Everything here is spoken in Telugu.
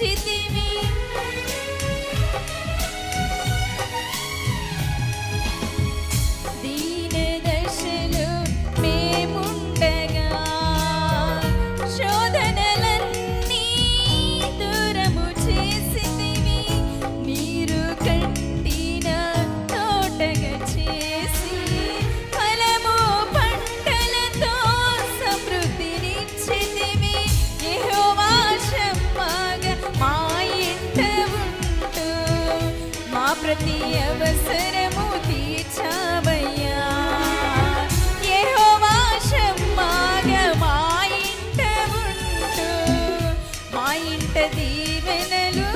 మరిచితివి ప్రతి అవసరము తీర్చావయ్యా ఏ వాషమ్మాగ మా మా ఇంట దీవెనలు